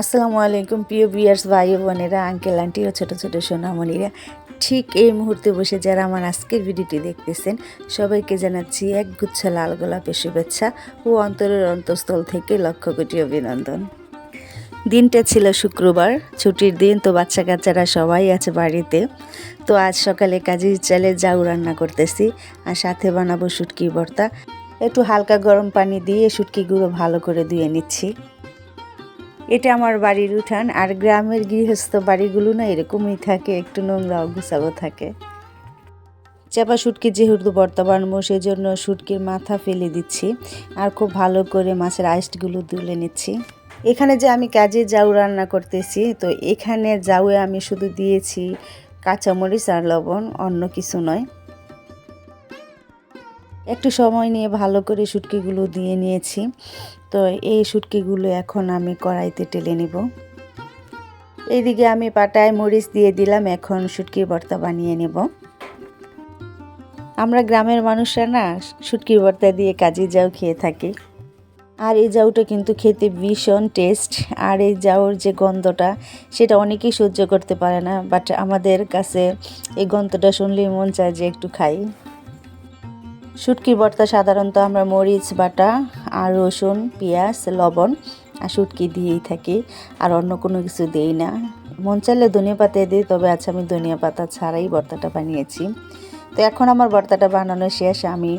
আসসালামু আলাইকুম, প্রিয় বিয়ার্স ভাই বোনেরা, আঙ্কেল আন্টি ও ছোটো ছোটো সোনামণিরা। ঠিক এই মুহূর্তে বসে যারা আমার আজকের ভিডিওটি দেখতেছেন, সবাইকে জানাচ্ছি এক গুচ্ছ লাল গোলাপের শুভেচ্ছা ও অন্তরের অন্তঃস্থল থেকে লক্ষ কোটি অভিনন্দন। দিনটা ছিল শুক্রবার, ছুটির দিন তো বাচ্চা কাচ্চারা সবাই আছে বাড়িতে। তো আজ সকালে কাজের চালে জাউ রান্না করতেছি আর সাথে বানাবো শুটকি ভর্তা। একটু হালকা গরম পানি দিয়ে শুটকিগুলো ভালো করে ধুয়ে নিচ্ছি। এটা আমার বাড়ির উঠান আর গ্রামের গৃহস্থ বাড়িগুলো না এরকমই থাকে, একটু নোংরা গুছালো থাকে। চাপা শুটকি যেহেতু বর্তমান সেই জন্য শুটকির মাথা ফেলে দিচ্ছি আর খুব ভালো করে মাছের আইসগুলো তুলে নিচ্ছি। এখানে যে আমি কাজে জাউ রান্না করতেছি, তো এখানে জাউয়ে আমি শুধু দিয়েছি কাঁচামরিচ আর লবণ, অন্য কিছু নয়। একটু সময় নিয়ে ভালো করে শুটকিগুলো দিয়ে নিয়েছি। তো এই শুটকিগুলো এখন আমি কড়াইতে টেলে নিব। এইদিকে আমি পাটায় মরিচ দিয়ে দিলাম, এখন শুটকির ভর্তা বানিয়ে নেব। আমরা গ্রামের মানুষরা না শুটকির ভর্তা দিয়ে কাজে যাও খেয়ে থাকি। আর এই জাউটা কিন্তু খেতে ভীষণ টেস্ট, আর এই জাউর যে গন্ধটা, সেটা অনেকেই সহ্য করতে পারে না, বাট আমাদের কাছে এই গন্ধটা শুনলেই মন চায় যে একটু খাই। শুটকি ভর্তা সাধারণত আমরা মরিচ বাটা আর রসুন পেঁয়াজ লবণ আর শুটকি দিয়েই থাকি আর অন্য কোনো কিছু দিই না। মন চাইলে ধনিয়া পাতা দিই তবে আচ্ছা আমি ধনিয়া পাতা ছাড়াই ভর্তাটা বানিয়েছি। তো এখন আমার ভর্তাটা বানানো শেষ আমি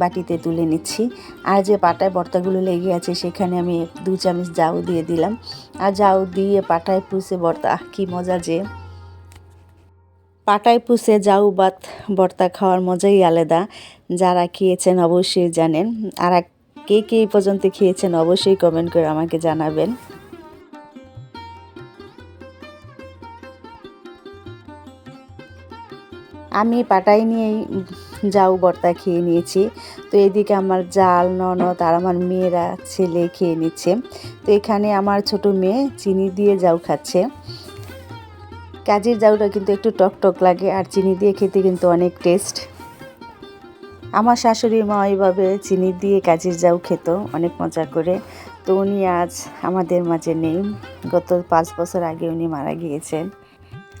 বাটিতে তুলে নিচ্ছি। আর যে পাটায় ভর্তাগুলো লেগে আছে সেখানে আমি দু চামচ জাউ দিয়ে দিলাম। আর জাউ দিয়ে পাটায় পুষে আহ, কি মজা যে। পাটায় পুষে জাউ বাত ভর্তা খাওয়ার মজাই আলাদা। যারা খেয়েছেন অবশ্যই জানেন। আর কে কে এই পর্যন্ত খেয়েছেন অবশ্যই কমেন্ট করে আমাকে জানাবেন। আমি পাটাই নিয়েই জাউ বর্তা খেয়ে নিয়েছি। তো এদিকে আমার জাল, ননদ আর আমার মেয়েরা, ছেলে খেয়ে নিচ্ছে। তো এখানে আমার ছোট মেয়ে, চিনি দিয়ে জাউ খাচ্ছে। কাজের জাউটা কিন্তু একটু টক টক লাগে আর চিনি দিয়ে খেতে কিন্তু অনেক টেস্ট আমার শাশুড়ি মা এইভাবে চিনি দিয়ে কাজের জাউ খেত, অনেক মজা করে। তো উনি আজ আমাদের মাঝে নেই। গত পাঁচ বছর আগে উনি মারা গিয়েছেন।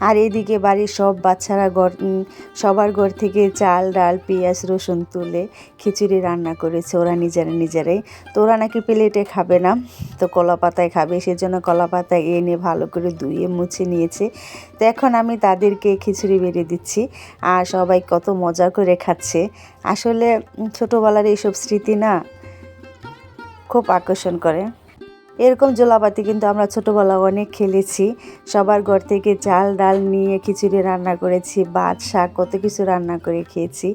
আর এদিকে বাড়ির সব বাচ্চারা ঘর সবার ঘর থেকে চাল, ডাল, পেঁয়াজ, রসুন তুলে খিচুড়ি রান্না করেছে ওরা নিজেরা নিজেরাই। তো ওরা নাকি প্লেটে খাবে না, তো কলা পাতায় খাবে। সেজন্য কলা পাতায় এনে ভালো করে ধুয়ে মুছে নিয়েছে। তো এখন আমি তাদেরকে খিচুড়ি বেড়ে দিচ্ছি। আর সবাই কত মজা করে খাচ্ছে। আসলে ছোটোবেলার এইসব স্মৃতি না খুব আকর্ষণ করে। এরকম জোলাপাতি কিন্তু আমরা ছোটোবেলা অনেক খেলেছি। সবার ঘর থেকে চাল ডাল নিয়ে খিচুড়ি রান্না করেছি ভাত শাক কত কিছু রান্না করে খেয়েছি।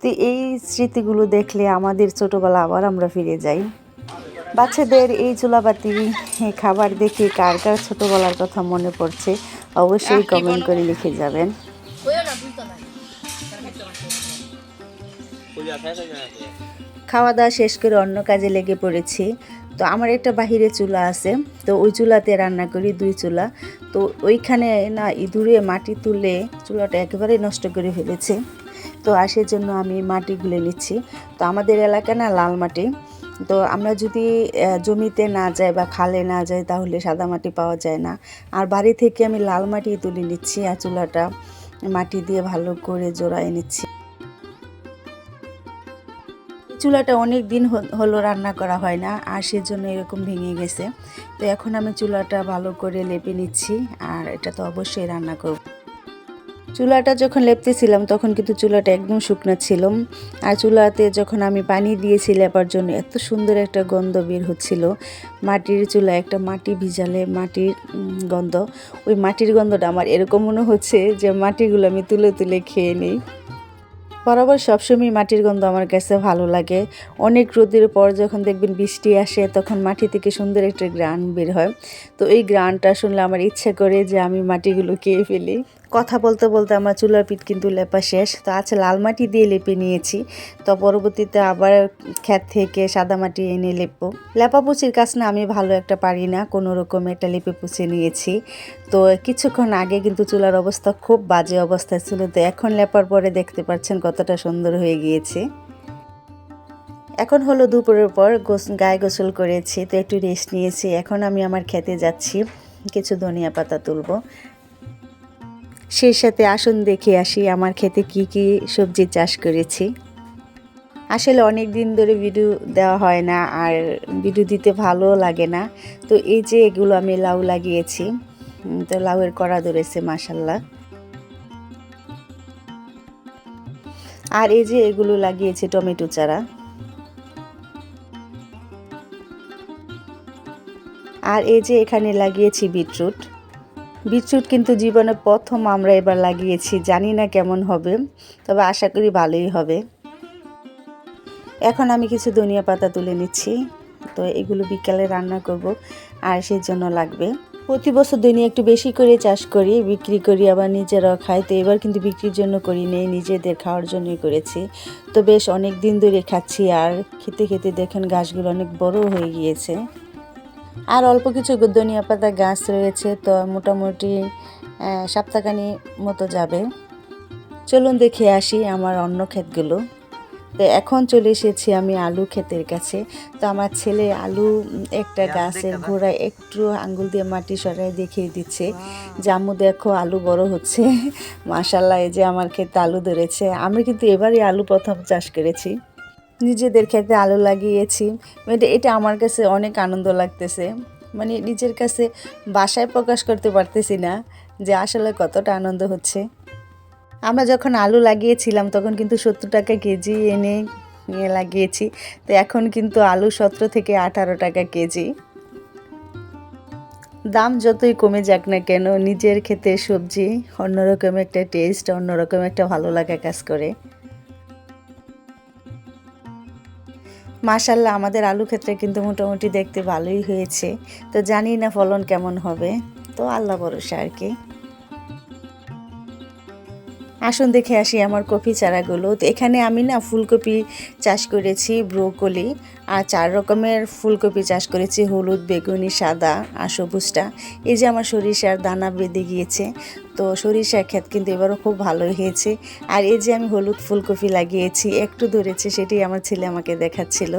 তো এই স্মৃতিগুলো দেখলে আমাদের ছোটোবেলা আবার আমরা ফিরে যাই। বাচ্চাদের এই চুলাবাতি খাবার দেখে কার কার ছোটোবেলার কথা মনে পড়ছে অবশ্যই কমেন্ট করে লিখে যাবেন। খাওয়া দাওয়া শেষ করে অন্য কাজে লেগে পড়েছি। তো আমার একটা বাহিরে চুলা আছে, তো ওই চুলাতে রান্না করি দুই চুলা। তো ওইখানে না ইঁদুরে মাটি তুলে চুলাটা একেবারে নষ্ট করে ফেলেছে। তো আর সেজন্য আমি মাটি গুলে নিচ্ছি। তো আমাদের এলাকা না লাল মাটি, তো আমরা যদি জমিতে না যাই বা খালে না যাই তাহলে সাদা মাটি পাওয়া যায় না। আর বাড়ি থেকে আমি লাল মাটি তুলে নিচ্ছি আর চুলাটা মাটি দিয়ে ভালো করে জোড়ায় নিচ্ছি। চুলাটা অনেক দিন হল- রান্না করা হয় না, আর সেজন্য এরকম ভেঙে গেছে। তো এখন আমি চুলাটা ভালো করে লেপে নিচ্ছি, আর এটা তো অবশ্যই রান্না করব। চুলাটা যখন লেপতেছিলাম তখন কিন্তু চুলাটা একদম শুকনো ছিল, আর চুলাতে যখন আমি পানি দিয়েছি লেপার জন্য এত সুন্দর একটা গন্ধ বের হচ্ছিল। মাটির চুলা একটা মাটি ভিজালে মাটির গন্ধ, ওই মাটির গন্ধটা আমার এরকম মনে হচ্ছে যে মাটিগুলো আমি তুলে তুলে খেয়ে নিই। বরাবর সবসময় মাটির গন্ধ আমার কাছে ভালো লাগে। অনেক রোদের পর যখন দেখবেন বৃষ্টি আসে, তখন মাটি থেকে সুন্দর একটা গ্রান বের হয়। তো এই গ্রানটা শুনলে আমার ইচ্ছে করে যে আমি মাটিগুলো খেয়ে ফেলি। কথা বলতে বলতে আমার চুলার পিঠ কিন্তু লেপা শেষ। তো আছে লাল মাটি দিয়ে লেপে নিয়েছি। তো পরবর্তীতে আবার ক্ষেত থেকে সাদা মাটি এনে লেপবো। লেপাপুচির কাজ না, আমি ভালো একটা পারি না। কোনো রকম একটা লেপে পুছে নিয়েছি। তো কিছুক্ষণ আগে কিন্তু চুলার অবস্থা খুব বাজে অবস্থায় ছিল। তো এখন লেপার পরে দেখতে পাচ্ছেন কতটা সুন্দর হয়ে গিয়েছে। এখন হলো দুপুরের পর, গোস, গায়ে গোসল করেছি, তো একটু রেস্ট নিয়েছি। এখন আমি আমার খেতে যাচ্ছি, কিছু ধনিয়া পাতা তুলবো। সেই সাথে আসুন দেখে আসি আমার খেতে কি কি সবজি চাষ করেছি। আসলে অনেক দিন ধরে ভিডিও দেওয়া হয় না আর ভিডিও দিতে ভালো লাগে না। তো এই যে এগুলো আমি লাউ লাগিয়েছি। তো লাউয়ের কড়া ধরেছে মাসাল্লাহ আর এই যে এগুলো লাগিয়েছে, টমেটো চারা। আর এই যে এখানে লাগিয়েছি বিটরুট। বিটরুট কিন্তু জীবনে প্রথম আমরা এবার লাগিয়েছি, জানি না কেমন হবে, তবে আশা করি ভালোই হবে। এখন আমি কিছু ধনিয়া পাতা তুলে নিচ্ছি, তো এগুলো বিকালে রান্না করব, আর সেই জন্য লাগবে। প্রতি বছর ধনিয়া একটু বেশি করে চাষ করি, বিক্রি করি, আবার নিজেরাও খাই, তো এবার কিন্তু বিক্রির জন্য করি নেই, নিজেদের খাওয়ার জন্যই করেছি। তো বেশ অনেক দিন ধরে খাচ্ছি, আর খেতে খেতে দেখেন গাছগুলো অনেক বড় হয়ে গিয়েছে। আর অল্প কিছু ধনিয়া পাতা গাছ রয়েছে তো মোটামুটি সপ্তাহখানি মতো যাবে। চলুন দেখে আসি আমার অন্য ক্ষেতগুলো। তো এখন চলে এসেছি আমি আলু ক্ষেতের কাছে। তো আমার ছেলে আলু একটা গাছের গোড়ায় একটু আঙ্গুল দিয়ে মাটি সরাই দেখিয়ে দিচ্ছে। জামু দেখো আলু বড় হচ্ছে। মাশাল্লাহ এই যে আমার ক্ষেতে আলু ধরেছে। আমি কিন্তু এবারই আলু প্রথম চাষ করেছি। নিজেদের ক্ষেতে আলু লাগিয়েছি। মানে এটা আমার কাছে অনেক আনন্দ লাগতেছে। মানে নিজের কাছে বাসায় প্রকাশ করতে পারতেছি না যে আসলে কতটা আনন্দ হচ্ছে। আমরা যখন আলু লাগিয়েছিলাম, তখন কিন্তু সত্তর টাকা কেজি এনে নিয়ে লাগিয়েছি। তো এখন কিন্তু আলু সতেরো থেকে আঠারো টাকা কেজি। দাম যতই কমে যাক না কেন, নিজের ক্ষেতে সবজি অন্যরকম একটা টেস্ট অন্যরকম একটা ভালো লাগা কাজ করে। মাশাল্লাহ আমাদের আলু ক্ষেত্রে কিন্তু মোটামুটি দেখতে ভালোই হয়েছে। তো জানি না ফলন কেমন হবে। তো আল্লাহ ভরসা আর কি। আসুন দেখে আসি আমার কপি চারাগুলো। তো এখানে আমি না ফুলকপি চাষ করেছি, ব্রোকলি, আর চার রকমের ফুলকপি চাষ করেছি, হলুদ, বেগুনি, সাদা আর সবুজটা। এই যে আমার সরিষার দানা বেঁধে গিয়েছে, তো সরিষার ক্ষেত কিন্তু এবারও খুব ভালো হয়েছে। আর এই যে আমি হলুদ ফুলকপি লাগিয়েছি, একটু ধরেছে সেটি আমার ছেলে আমাকে দেখাচ্ছিল।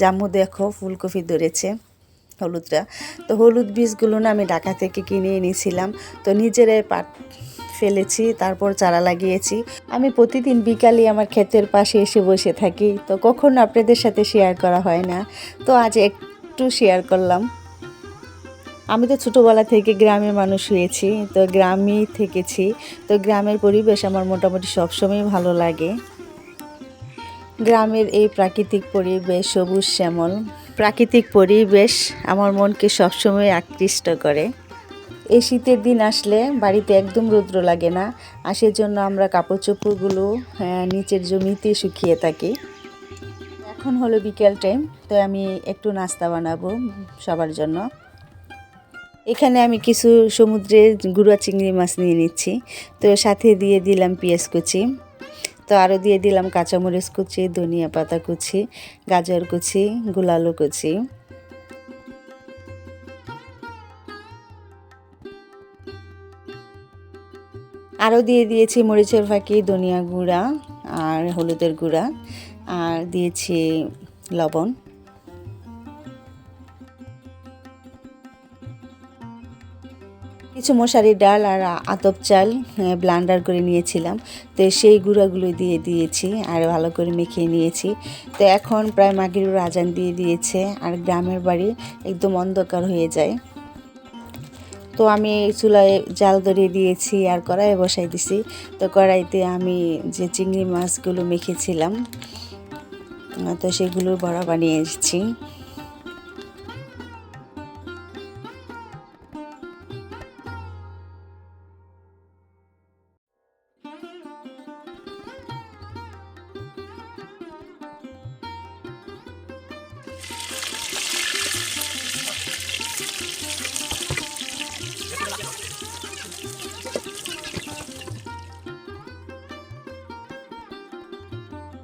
জাম্মু দেখো, ফুলকপি ধরেছে হলুদটা তো হলুদ বীজগুলো না আমি ঢাকা থেকে কিনে এনেছিলাম। তো নিজেরাই পাট ফেলেছি, তারপর চারা লাগিয়েছি। আমি প্রতিদিন বিকালে আমার ক্ষেতের পাশে এসে বসে থাকি, তো কখনো আপনাদের সাথে শেয়ার করা হয় না। তো আজ একটু শেয়ার করলাম। আমি তো ছোটোবেলা থেকে গ্রামের মানুষ হয়েছি, তো গ্রামেই থেকেছি, তো গ্রামের পরিবেশ আমার মোটামুটি সবসময় ভালো লাগে। গ্রামের এই প্রাকৃতিক পরিবেশ সবুজ শ্যামল। প্রাকৃতিক পরিবেশ আমার মনকে সবসময় আকৃষ্ট করে। এই শীতের দিন আসলে বাড়িতে একদম রৌদ্র লাগে না আর সেজন্য আমরা কাপড় চোপড়গুলো আহ, নিচের জমিতে শুকিয়ে থাকি। এখন হলো বিকেল টাইম তো আমি একটু নাস্তা বানাবো সবার জন্য। এখানে আমি কিছু সমুদ্রের গুঁড়া চিংড়ি মাছ নিয়ে নিচ্ছি তো সাথে দিয়ে দিলাম পেঁয়াজ কুচি তো আরও দিয়ে দিলাম কাঁচামরিচ কুচি ধনিয়া পাতা কুচি গাজর কুচি গুলালো কুচি। আরও দিয়ে দিয়েছি মরিচের ফাঁকি, ধনিয়া গুঁড়া আর হলুদের গুঁড়া আর দিয়েছি লবণ। কিছু মশারির ডাল আর আতপ চাল ব্লান্ডার করে নিয়েছিলাম। তো সেই গুঁড়াগুলো দিয়ে দিয়েছি আর ভালো করে মেখিয়ে নিয়েছি। তো এখন প্রায় মাগিরুর আজান দিয়ে দিয়েছে আর গ্রামের বাড়ি একদম অন্ধকার হয়ে যায়। তো আমি চুলায় জাল ধরিয়ে দিয়েছি আর কড়াইয়ে বসাই দিছি। তো কড়াইতে আমি যে চিংড়ি মাছগুলো মেখেছিলাম, তো সেগুলো বড়া বানিয়ে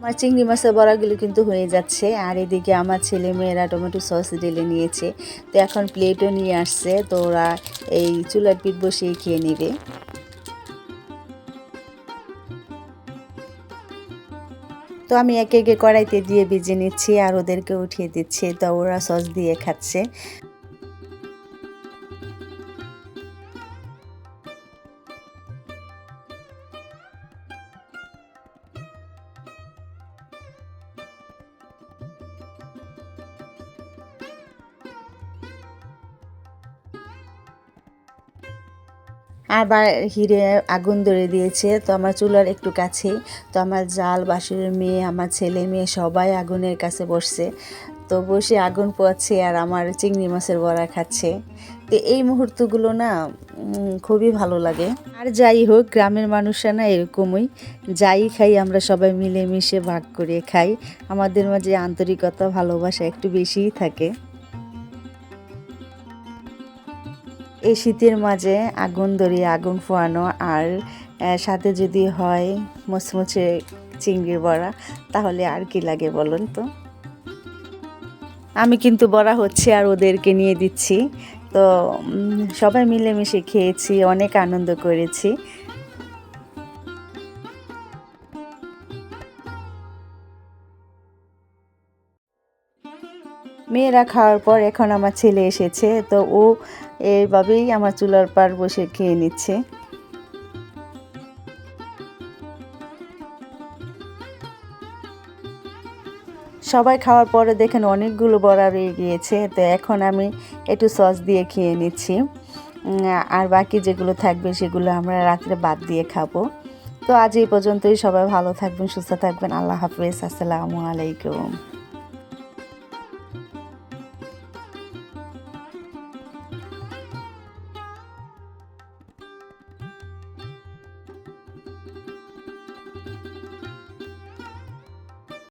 আমার চিংড়ি মাছের বড়াগুলো কিন্তু হয়ে যাচ্ছে। আর এদিকে আমার ছেলে মেয়েরা টমেটো সস ঢেলে নিয়েছে। তো এখন প্লেটও নিয়ে আসছে। তো ওরা এই চুলার পিঠ বসিয়ে খেয়ে নেবে। তো আমি একে একে কড়াইতে দিয়ে ভেজে নিচ্ছি আর ওদেরকে উঠিয়ে দিচ্ছি। তো ওরা সস দিয়ে খাচ্ছে। আবার হিরে আগুন ধরে দিয়েছে। তো আমার চুলার একটু কাছেই। তো আমার জাল, বাসুরের মেয়ে, আমার ছেলে মেয়ে সবাই আগুনের কাছে বসছে। তো বসে আগুন পোয়াচ্ছে আর আমার চিংড়ি মাছের বড়া খাচ্ছে। তো এই মুহূর্তগুলো না খুবই ভালো লাগে। আর যাই হোক, গ্রামের মানুষরা না এরকমই। যাই খাই, আমরা সবাই মিলেমিশে ভাগ করে খাই। আমাদের মাঝে আন্তরিকতা, ভালোবাসা একটু বেশিই থাকে। এই শীতের মাঝে আগুন ধরিয়ে আগুন ফোয়ানো আর সাথে যদি হয় মুচমুচে চিংড়ির বড়া, তাহলে আর কি লাগে বলুন তো? আমি কিন্তু বড়া হচ্ছে আর ওদেরকে নিয়ে দিচ্ছি। তো সবাই মিলেমিশে খেয়েছি, অনেক আনন্দ করেছি। মেয়েরা খাওয়ার পর এখন আমার ছেলে এসেছে, তো ও এইভাবেই আমার চুলার পার বসে খেয়ে নিচ্ছে। সবাই খাওয়ার পরে দেখেন অনেকগুলো বড়া রয়ে গিয়েছে, তো এখন আমি একটু সস দিয়ে খেয়ে নিচ্ছি। আর বাকি যেগুলো থাকবে সেগুলো আমরা রাত্রে বাদ দিয়ে খাব। তো আজ এই পর্যন্তই, সবাই ভালো থাকবেন, সুস্থ থাকবেন, আল্লাহ হাফিজ, আসসালামু আলাইকুম।